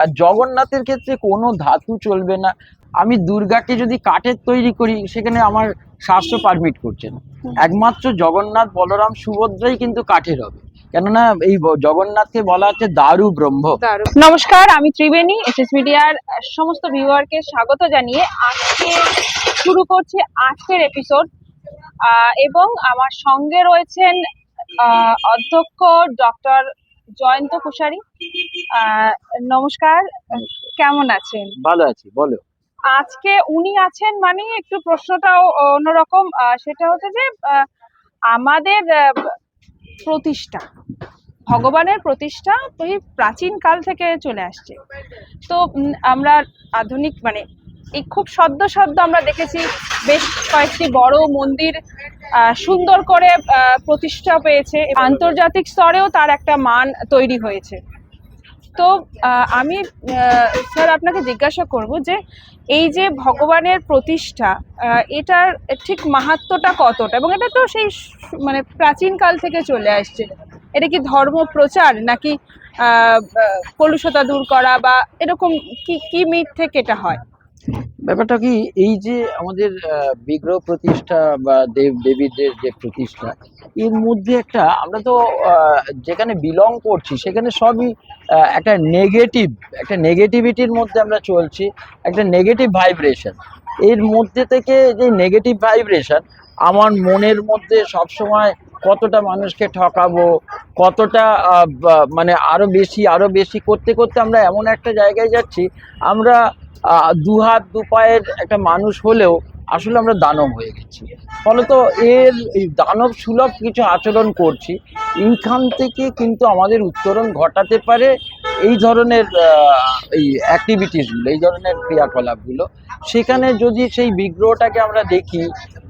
আর জগন্নাথের ক্ষেত্রে কোনো ধাতু চলবে না। আমি দুর্গাকে যদি কাঠের তৈরি করি সেখানে আমার শাস্ত্র পারমিট করছে না। একমাত্র জগন্নাথ বলরাম সুভদ্রাই কিন্তু কাঠের হবে। কেননা এই জগন্নাথকে বলা হচ্ছে দারু ব্রহ্ম। নমস্কার আমি ত্রিবেণী এসএস মিডিয়ার সমস্ত ভিউয়ারকে স্বাগত জানিয়ে আজকে শুরু করছি আজকের এপিসোড এবং আমার সঙ্গে রয়েছেন আহ, অধ্যক্ষ ডক্টর জয়ন্ত কুশারি। নমস্কার। কেমন আছেন? ভালো আছি বলো। আজকে উনি আছেন মানে একটু প্রশ্নটাও অন্যরকম সেটা হচ্ছে যে আমাদের প্রতিষ্ঠা ভগবানের প্রতিষ্ঠা ওই প্রাচীন কাল থেকে চলে আসছে। তো আমরা আধুনিক মানে এই খুব সদ্য সদ্য আমরা দেখেছি বেশ কয়েকটি বড় মন্দির সুন্দর করে প্রতিষ্ঠা পেয়েছে আন্তর্জাতিক স্তরেও তার একটা মান তৈরি হয়েছে। তো আমি স্যার, আপনাকে জিজ্ঞাসা করব যে এই যে ভগবানের প্রতিষ্ঠা এটার ঠিক মাহাত্ম্যটা কতটা? এবং এটা তো সেই মানে প্রাচীন কাল থেকে চলে আসছে। এটা কি ধর্ম প্রচার নাকি কলুষতা দূর করা বা এরকম কি কি মিথ থেকে এটা হয়? ব্যাপারটা কি, এই যে আমাদের বিগ্রহ প্রতিষ্ঠা বা দেব দেবীদের যে প্রতিষ্ঠা, এর মধ্যে একটা আমরা তো যেখানে বিলং করছি, সেখানে সবই একটা নেগেটিভ একটা নেগেটিভিটির মধ্যে আমরা চলছি, একটা নেগেটিভ ভাইব্রেশন এর মধ্যে থেকে যে নেগেটিভ ভাইব্রেশন আমার মনের মধ্যে সবসময় কতটা মানুষকে ঠকাবো কতটা মানে আরও বেশি আরও বেশি করতে করতে আমরা এমন একটা জায়গায় যাচ্ছি আমরা আহ, দু হাত দু পায়ের একটা মানুষ হলেও আসলে আমরা দানব হয়ে গেছি। ফলত এর দানব সুলভ কিছু আচরণ করছি। এইখান থেকে কিন্তু আমাদের উত্তরণ ঘটাতে পারে এই ধরনের এই অ্যাক্টিভিটিসগুলো এই ধরনের ক্রিয়াকলাপগুলো। সেখানে যদি সেই বিগ্রহটাকে আমরা দেখি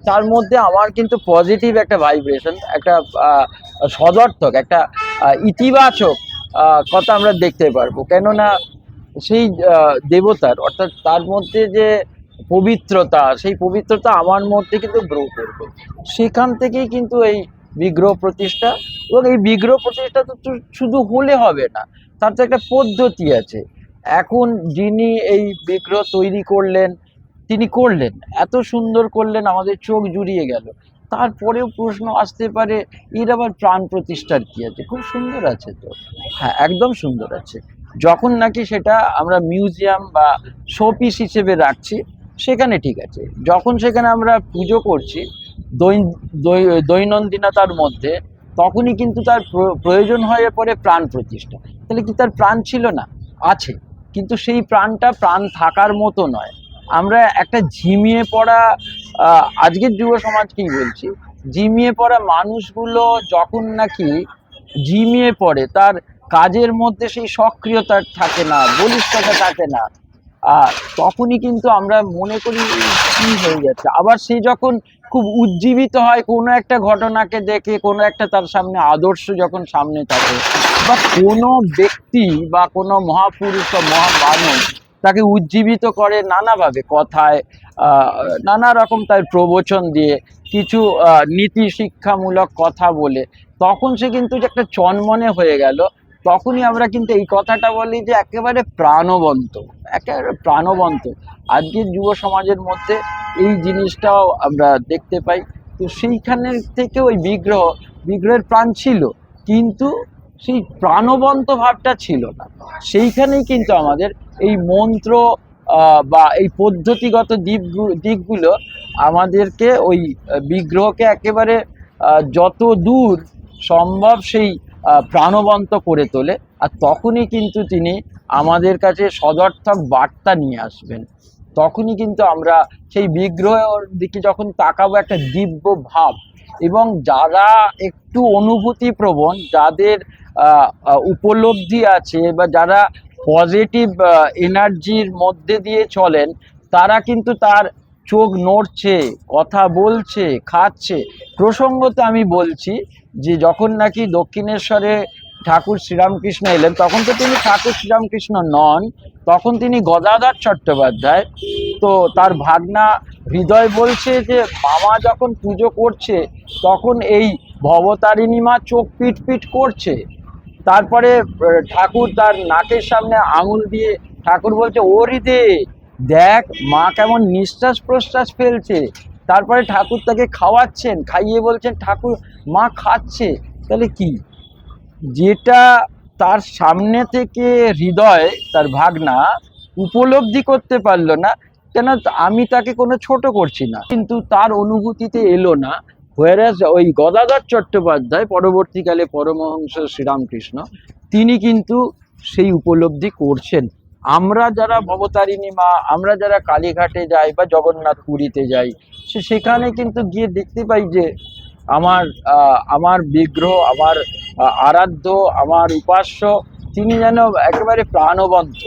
তার মধ্যে আমার কিন্তু পজিটিভ একটা ভাইব্রেশন একটা সদর্থক, একটা ইতিবাচক কথা আমরা দেখতে পারব। কেননা সেই দেবতার, অর্থাৎ তার মধ্যে যে পবিত্রতা, সেই পবিত্রতা আমার মধ্যে কিন্তু গ্রো করবে। সেখান থেকেই কিন্তু এই বিগ্রহ প্রতিষ্ঠা, এবং এই বিগ্রহ প্রতিষ্ঠা তো শুধু হলে হবে না, তার তো একটা পদ্ধতি আছে। এখন যিনি এই বিগ্রহ তৈরি করলেন তিনি করলেন, এত সুন্দর করলেন, আমাদের চোখ জুড়িয়ে গেল। তারপরেও প্রশ্ন আসতে পারে, এর আবার প্রাণ প্রতিষ্ঠার কি আছে? খুব সুন্দর আছে তো। হ্যাঁ একদম সুন্দর আছে। যখন নাকি সেটা আমরা মিউজিয়াম বা শোপিস হিসেবে রাখছি, সেখানে ঠিক আছে। যখন সেখানে আমরা পুজো করছি দৈনন্দিনতার মধ্যে, তখনই কিন্তু তার প্র- প্রয়োজন হয়ে পড়ে প্রাণ প্রতিষ্ঠা। তাহলে কি তার প্রাণ ছিল না? আছে। কিন্তু সেই প্রাণটা প্রাণ থাকার মতো নয়। আমরা একটা ঝিমিয়ে পড়া আজকের যুব সমাজকেই বলছি? ঝিমিয়ে পড়া মানুষগুলো যখন নাকি ঝিমিয়ে পড়ে, তার কাজের মধ্যে সেই সক্রিয়তা থাকে না, বলিষ্ঠতা থাকে না আর তখনই কিন্তু আমরা মনে করি কি হয়ে যাচ্ছে। আবার সে যখন খুব উজ্জীবিত হয়, কোনো একটা ঘটনাকে দেখে, কোনো একটা তার সামনে আদর্শ যখন সামনে থাকে, বা কোনো ব্যক্তি বা কোনো মহাপুরুষ বা মহামানব তাকে উজ্জীবিত করে নানাভাবে কথায় নানা রকম তার প্রবচন দিয়ে কিছু নীতি শিক্ষামূলক কথা বলে। তখন সে কিন্তু যে একটা চনমনে হয়ে গেল, তখনই আমরা কিন্তু এই কথাটা বলি যে একেবারে প্রাণবন্ত একেবারে প্রাণবন্ত। আজকের যুব সমাজের মধ্যে এই জিনিসটাও আমরা দেখতে পাই। তো সেইখানের থেকে ওই বিগ্রহ, বিগ্রহের প্রাণ ছিল, কিন্তু সেই প্রাণবন্ত ভাবটা ছিল না। সেইখানেই কিন্তু আমাদের এই মন্ত্র বা এই পদ্ধতিগত দিক দিকগুলো আমাদেরকে ওই বিগ্রহকে একেবারে যত দূর সম্ভব সেই প্রাণবন্ত করে তোলে। আর তখনই কিন্তু তিনি আমাদের কাছে সদর্থক বার্তা নিয়ে আসবেন। তখনই কিন্তু আমরা সেই বিগ্রহের দিকে যখন তাকাবো একটা দিব্য ভাব এবং যারা একটু অনুভূতি প্রবণ যাদের উপলব্ধি আছে বা যারা পজিটিভ এনার্জির মধ্যে দিয়ে চলেন, তারা কিন্তু তার চোখ নড়ছে, কথা বলছে, খাচ্ছে। প্রসঙ্গত আমি বলছি যে যখন নাকি দক্ষিণেশ্বরে ঠাকুর শ্রীরামকৃষ্ণ এলেন, তখন তো তিনি ঠাকুর শ্রীরামকৃষ্ণ নন, তখন তিনি গদাধর চট্টোপাধ্যায়। তো তার ভাগনা হৃদয় বলছে যে, মামা যখন পুজো করছে, তখন এই ভবতারিণী মা চোখ পিট পিট করছে। তারপরে ঠাকুর তার নাকের সামনে আঙুল দিয়ে, ঠাকুর বলছে ও হৃদে দেখ, মা কেমন নিঃশ্বাস প্রশ্বাস ফেলছে। তারপরে ঠাকুর তাকে খাওয়াচ্ছেন, খাইয়ে বলছেন, ঠাকুর, মা খাচ্ছে। তাহলে কি? যেটা তার সামনে থেকে হৃদয়, তার ভাগনা উপলব্ধি করতে পারল না, কেন আমি তাকে কোনো ছোট করছি না। কিন্তু তার অনুভূতিতে এলো না হোয়ারাস ওই গদাধর চট্টোপাধ্যায়, পরবর্তীকালে পরমহংস শ্রীরামকৃষ্ণ, তিনি কিন্তু সেই উপলব্ধি করছেন। আমরা যারা ভবতারিণী মা, আমরা যারা কালীঘাটে যাই বা জগন্নাথ পুরীতে যাই, সে সেখানে কিন্তু গিয়ে দেখতে পাই যে আমার আমার বিগ্রহ, আমার আরাধ্য, আমার উপাস্য, তিনি যেন একেবারে প্রাণবন্ত।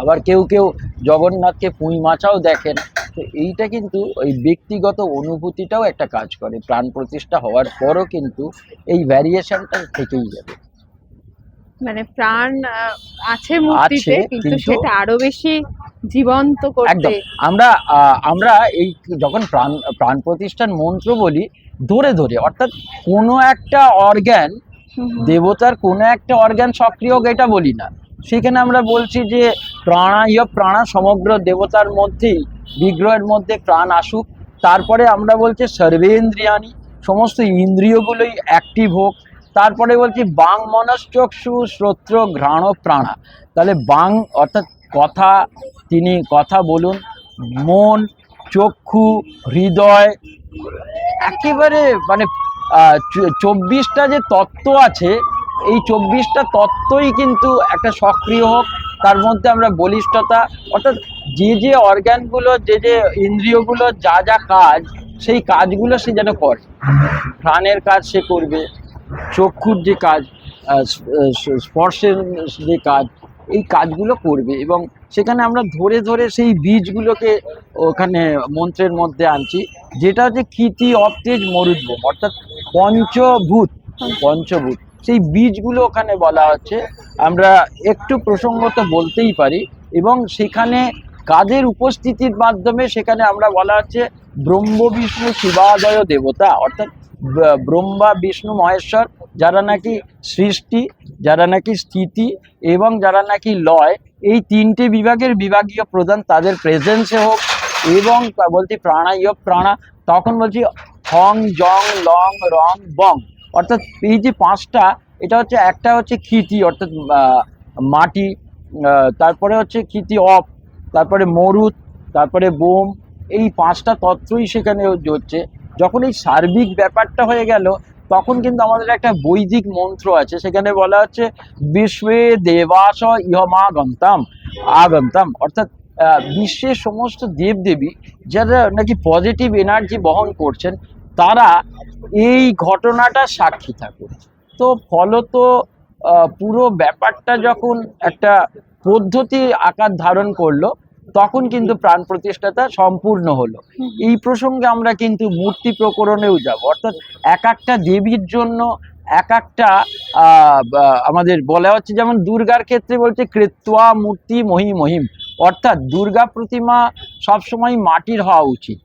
আবার কেউ কেউ জগন্নাথকে পুঁই মাছাও দেখেন তো এইটা কিন্তু ওই ব্যক্তিগত অনুভূতিটাও একটা কাজ করে। প্রাণ প্রতিষ্ঠা হওয়ার পরও কিন্তু এই ভ্যারিয়েশনটা থেকেই যাবে। মানে প্রাণ আছে মূর্তিতে কিন্তু সেটা আরও বেশি জীবন্ত করতে একদম। আমরা আমরা এই যখন প্রাণ প্রাণ প্রতিষ্ঠান মন্ত্র বলি ধরে ধরে অর্থাৎ কোনো একটা অর্গ্যান। দেবতার কোনো একটা অর্গ্যান সক্রিয় হোক এটা বলি না। সেখানে আমরা বলছি যে প্রাণায় প্রাণা সমগ্র দেবতার মধ্যেই, বিগ্রহের মধ্যে প্রাণ আসুক। তারপরে আমরা বলছি সর্বেন্দ্রিয়ানি সমস্ত ইন্দ্রিয়গুলোই অ্যাক্টিভ হোক তারপরে বলছি বাং মনশ্চক্ষু শ্রোত্র ঘ্রাণ প্রাণা। তাহলে বাং অর্থাৎ কথা, তিনি কথা বলুন, মন, চক্ষু, হৃদয়, একেবারে মানে চব্বিশটা যে তত্ত্ব আছে, এই চব্বিশটা তত্ত্বই কিন্তু একটা সক্রিয় হোক। তার মধ্যে আমরা বলিষ্ঠতা, অর্থাৎ যে যে অর্গ্যানগুলো যে যে ইন্দ্রিয়গুলো যা যা কাজ, সেই কাজগুলো সে যেন করে। প্রাণের কাজ সে করবে, চক্ষুর যে কাজ স্পর্শের যে কাজ, এই কাজগুলো করবে এবং সেখানে আমরা ধরে ধরে সেই বীজগুলোকে ওখানে মন্ত্রের মধ্যে আনছি, যেটা হচ্ছে ক্ষিতি অপ্তেজ মরুদ্ভূম অর্থাৎ পঞ্চভূত পঞ্চভূত। সেই বীজগুলো ওখানে বলা হচ্ছে। আমরা একটু প্রসঙ্গত বলতেই পারি এবং সেখানে কাজের উপস্থিতির মাধ্যমে সেখানে আমরা বলা হচ্ছে ব্রহ্ম, বিষ্ণু, শিবাদয় দেবতা, অর্থাৎ ব্রহ্মা, বিষ্ণু, মহেশ্বর, যারা নাকি সৃষ্টি, যারা নাকি স্থিতি এবং যারা নাকি লয়, এই তিনটে বিভাগের বিভাগীয় প্রধান তাদের প্রেজেন্সে হোক এবং বলছি প্রাণায় প্রাণা, তখন বলছি হং, জং, লং, রং, বং। অর্থাৎ এই যে পাঁচটা, এটা হচ্ছে একটা হচ্ছে ক্ষিতি অর্থাৎ মাটি তারপরে হচ্ছে ক্ষিতি অফ, তারপরে মরুদ, তারপরে বোম, এই পাঁচটা তত্ত্বই সেখানে হচ্ছে। যখন এই সার্বিক ব্যাপারটা হয়ে গেল, তখন কিন্তু আমাদের একটা বৈদিক মন্ত্র আছে, সেখানে বলা হচ্ছে, বিশ্বে দেবাস ইহমাগন্তাম, আগন্তাম। অর্থাৎ বিশ্বের সমস্ত দেবদেবী, যারা নাকি পজিটিভ এনার্জি বহন করছেন তারা এই ঘটনাটা সাক্ষী থাকুন তো ফলত পুরো ব্যাপারটা যখন একটা পদ্ধতি আকার ধারণ করল, তখন কিন্তু প্রাণ প্রতিষ্ঠাতা সম্পূর্ণ হলো। এই প্রসঙ্গে আমরা কিন্তু মূর্তি প্রকরণেও যাব। অর্থাৎ এক একটা দেবীর জন্য এক একটা আমাদের বলা হচ্ছে যেমন দুর্গার ক্ষেত্রে বলছে কৃত্বা মূর্তি মহি মহিম। অর্থাৎ দুর্গা প্রতিমা সবসময় মাটির হওয়া উচিত।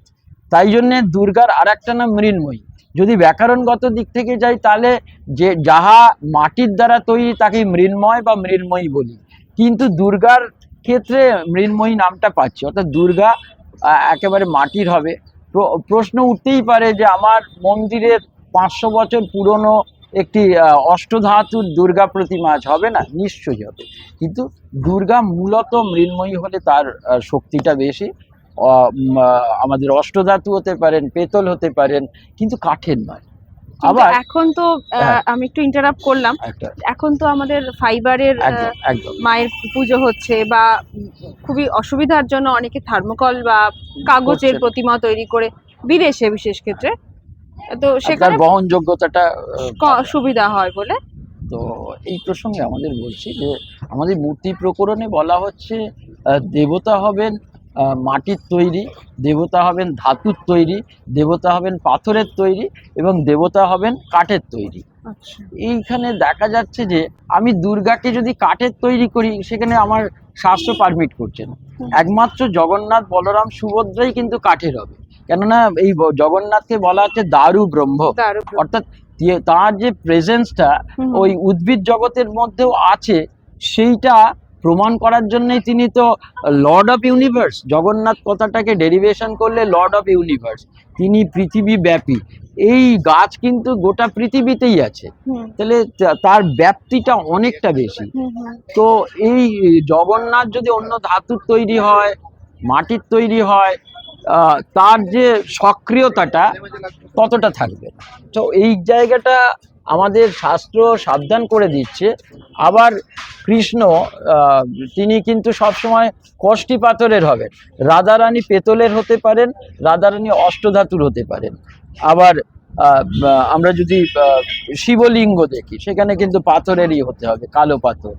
তাই জন্যে দুর্গার আর একটা নাম মৃন্ময়ী। যদি ব্যাকরণগত দিক থেকে যাই, তাহলে যে যাহা মাটির দ্বারা তৈরি তাকে মৃন্ময় বা মৃন্ময়ী বলি। কিন্তু দুর্গার ক্ষেত্রে মৃন্ময়ী নামটা পাচ্ছি। অর্থাৎ দুর্গা একেবারে মাটির হবে। প্রশ্ন উঠতেই পারে যে আমার মন্দিরের পাঁচশো বছর পুরনো একটি অষ্টধাতুর দুর্গা প্রতিমা আজ হবে না? নিশ্চয়ই হবে। কিন্তু দুর্গা মূলত মৃন্ময়ী হলে তার শক্তিটা বেশি। আমাদের অষ্টধাতু হতে পারেন পেতল হতে পারেন কিন্তু কাঠের নয়। আবার এখন তো হ্যাঁ। আমি একটু ইন্টারাপ্ট করলাম। এখন তো আমাদের ফাইবারের মায়ের পুজো হচ্ছে বা খুবই অসুবিধার জন্য অনেকে থার্মোকল বা কাগজের প্রতিমা তৈরি করে বিদেশে বিশেষ ক্ষেত্রে। তো সেখানে বহনযোগ্যতাটা সুবিধা হয় বলে? তো এই প্রসঙ্গে আমাদের বলছি যে আমাদের মূর্তি প্রকরণে বলা হচ্ছে দেবতা হবেন মাটির তৈরি দেবতা হবেন ধাতুর তৈরি দেবতা হবেন পাথরের তৈরি এবং দেবতা হবেন কাঠের তৈরি। আচ্ছা। এইখানে দেখা যাচ্ছে যে আমি দুর্গাকে যদি কাঠের তৈরি করি সেখানে আমার শাস্ত্র পারমিট করছে না। একমাত্র জগন্নাথ বলরাম সুভদ্রাই কিন্তু কাঠের হবে। কেননা এই জগন্নাথকে বলা হচ্ছে দারু ব্রহ্ম। অর্থাৎ তার যে প্রেজেন্সটা ওই উদ্ভিদ জগতের মধ্যেও আছে সেইটা প্রমাণ করার জন্যই তিনি তো লর্ড অফ ইউনিভার্স জগন্নাথ কথাটাকে ডেরিভেশন করলে লর্ড অফ ইউনিভার্স তিনি পৃথিবী ব্যাপী এই গাছ কিন্তু গোটা পৃথিবীতেই আছে। তাহলে তার ব্যাপ্তিটা অনেকটা বেশি। তো এই জগন্নাথ যদি অন্য ধাতুর তৈরি হয় মাটির তৈরি হয় তার যে সক্রিয়তাটা ততটা থাকবে তো এই জায়গাটা আমাদের শাস্ত্র সাবধান করে দিচ্ছে। আবার কৃষ্ণ তিনি কিন্তু সবসময় কষ্টি পাথরের হবেন। রাধারানী পেতলের হতে পারেন, রাধারানী অষ্টধাতুর হতে পারেন। আবার আমরা যদি শিবলিঙ্গ দেখি, সেখানে কিন্তু পাথরেরই হতে হবে, কালো পাথর।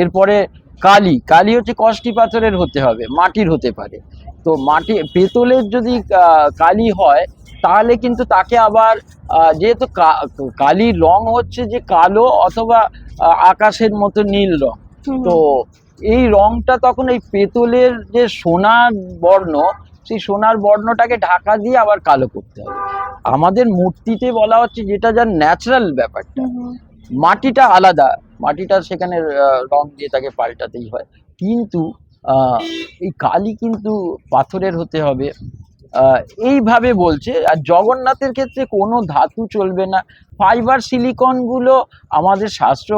এরপরে কালী কালি হচ্ছে কষ্টি পাথরের হতে হবে মাটির হতে পারে। তো মাটি পেতলের যদি কালি হয় তাহলে কিন্তু তাকে আবার যেহেতু কালি রং হচ্ছে যে কালো অথবা আকাশের মতো নীল রং। তো এই রংটা তখন এই পেতলের যে সোনার বর্ণ সেই সোনার বর্ণটাকে ঢাকা দিয়ে আবার কালো করতে হবে। আমাদের মূর্তিতে বলা হচ্ছে যেটা যার ন্যাচারাল ব্যাপারটা। মাটিটা আলাদা। মাটিটা সেখানে রং দিয়ে তাকে পাল্টাতেই হয়। কিন্তু এই কালি কিন্তু পাথরের হতে হবে। এইভাবে বলছে, আর জগন্নাথের ক্ষেত্রে কোনো ধাতু চলবে না। ফাইবার সিলিকনগুলো আমাদের শাস্ত্র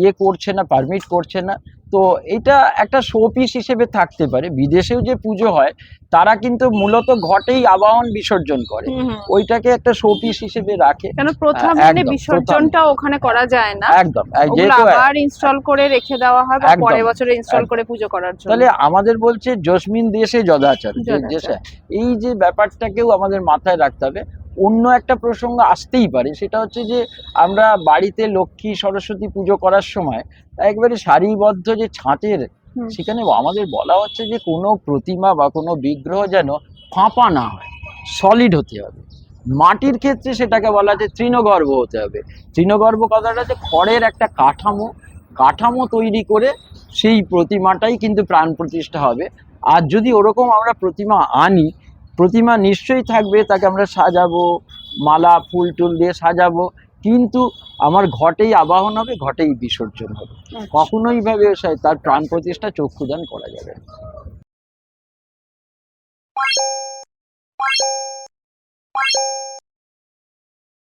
ইয়ে করছে না পারমিট করছে না। তো এটা একটা শোপিস হিসেবে থাকতে পারে। বিদেশেও যে পুজো হয় তারা কিন্তু মূলত ঘটেই আবাহন বিসর্জন করে। ওইটাকে একটা শোপিস হিসেবে রাখে। কেন প্রথম দিনে বিসর্জনটা ওখানে করা যায় না? একদম যেহেতু আবার ইনস্টল করে রেখে দেওয়া হয় বা পরের বছরে ইনস্টল করে পুজো করার জন্য। তাহলে আমাদের বলছে জসমিন দেশে যদাচার। দেশে। এই যে ব্যাপারটাকেও আমাদের মাথায় রাখতে হবে। অন্য একটা প্রসঙ্গ আসতেই পারে। সেটা হচ্ছে যে আমরা বাড়িতে লক্ষ্মী সরস্বতী পুজো করার সময় একবারে সারিবদ্ধ যে ছাঁচের সেখানে আমাদের বলা হচ্ছে যে কোনো প্রতিমা বা কোনো বিগ্রহ যেন ফাঁপা না হয় সলিড হতে হবে। মাটির ক্ষেত্রে সেটাকে বলা হচ্ছে তৃণগর্ভ হতে হবে। তৃণগর্ভ কথাটা হচ্ছে খড়ের একটা কাঠামো। কাঠামো তৈরি করে সেই প্রতিমাটাই কিন্তু প্রাণ প্রতিষ্ঠা হবে। আর যদি ওরকম আমরা প্রতিমা আনি প্রতিমা নিশ্চয়ই থাকবে তাকে আমরা সাজাবো মালা ফুল টুল দিয়ে সাজাবো কিন্তু আমার ঘটেই আবাহন হবে ঘটেই বিসর্জন হবে আচ্ছা। কখনোই ভাবে তার প্রাণ প্রতিষ্ঠা চক্ষুদান করা যাবে না।